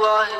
والله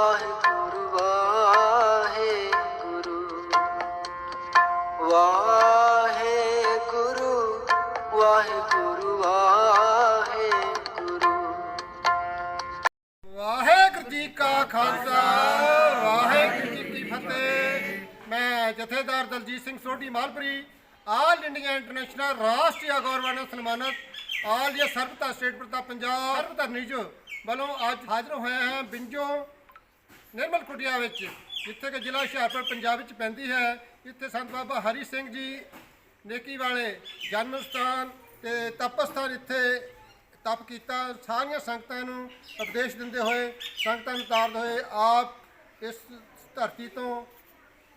ਵਾਹਿਗੁਰੂ ਵਾਹਿਗੁਰੂ। ਵਾਹਿਗੁਰੂ ਵਾਹਿਗੁਰੂ ਵਾਹਿਗੁਰੂ। ਵਾਹਿਗੁਰੂ ਜੀ ਕਾ ਖਾਲਸਾ, ਵਾਹਿਗੁਰੂ ਜੀ ਕੀ ਫਤਿਹ। ਮੈਂ ਜਥੇਦਾਰ Daljit Singh Sodhi Malpuri, all India international ਰਾਸ਼ਟਰੀ ਅਗੌਰਵ ਨਾਲ ਸਨਮਾਨਿਤ, ਆਲ ਇੰਡੀਆ ਸਰਬਤਾ ਸਟੇਟ ਪ੍ਰਤਾਪ ਪੰਜਾਬ, ਸਰਬਤਾ ਨਿਜ ਵੱਲੋਂ ਅੱਜ ਹਾਜ਼ਰ ਹੋਏ ਹਾਂ ਬਿੰਜੋ ਨਿਰਮਲ ਕੁਟਿਆ ਵਿੱਚ, ਜਿੱਥੇ ਕਿ ਜ਼ਿਲ੍ਹਾ ਹੁਸ਼ਿਆਰਪੁਰ, ਪੰਜਾਬ ਵਿੱਚ ਪੈਂਦੀ ਹੈ। ਇੱਥੇ ਸੰਤ ਬਾਬਾ ਹਰੀ ਸਿੰਘ ਜੀ ਨੇਕੀ ਵਾਲੇ ਜਨਮ ਸਥਾਨ ਤੇ ਤਪ ਸਥਾਨ ਇੱਥੇ ਤਪ ਕੀਤਾ। ਸਾਰੀਆਂ ਸੰਗਤਾਂ ਨੂੰ ਉਪਦੇਸ਼ ਦਿੰਦੇ ਹੋਏ, ਸੰਗਤਾਂ ਨੂੰ ਤਾਰਦੇ ਹੋਏ ਆਪ ਇਸ ਧਰਤੀ ਤੋਂ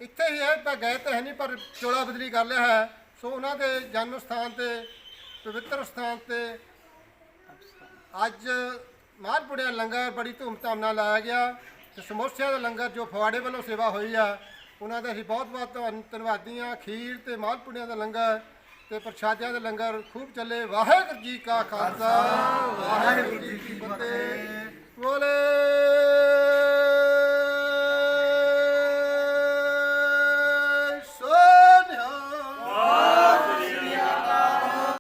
ਇੱਥੇ ਹੀ ਹੈ। ਤਾਂ ਗਏ ਤਾਂ ਹੈ ਨਹੀਂ, ਪਰ ਚੋਲਾ ਬਦਲੀ ਕਰ ਲਿਆ ਹੈ। ਸੋ ਉਹਨਾਂ ਦੇ ਜਨਮ ਸਥਾਨ ਤੇ, ਪਵਿੱਤਰ ਸਥਾਨ ਤੇ ਅੱਜ ਮਾਰਪੁੜਿਆ ਲੰਗਰ ਬੜੀ ਧੂਮਧਾਮ ਨਾਲ ਲਾਇਆ ਗਿਆ। ਤੇ ਸਮੋਸਿਆਂ ਦਾ ਲੰਗਰ ਜੋ ਫਵਾੜੇ ਵੱਲੋਂ ਸੇਵਾ ਹੋਈ ਆ, ਉਹਨਾਂ ਦਾ ਅਸੀਂ ਬਹੁਤ ਬਹੁਤ ਧੰਨ- ਧੰਨਵਾਦੀ ਹਾਂ। ਖੀਰ ਤੇ ਮਾਲਪੁੜਿਆਂ ਦਾ ਲੰਗਰ ਤੇ ਪ੍ਰਸ਼ਾਦਿਆਂ ਦਾ ਲੰਗਰ ਖੂਬ ਚੱਲੇ। ਵਾਹਿਗੁਰੂ ਜੀ ਕਾ ਖਾਲਸਾ, ਵਾਹਿਗੁਰੂ ਜੀ ਕੀ ਫਤਿਹ। ਬੋਲੇ।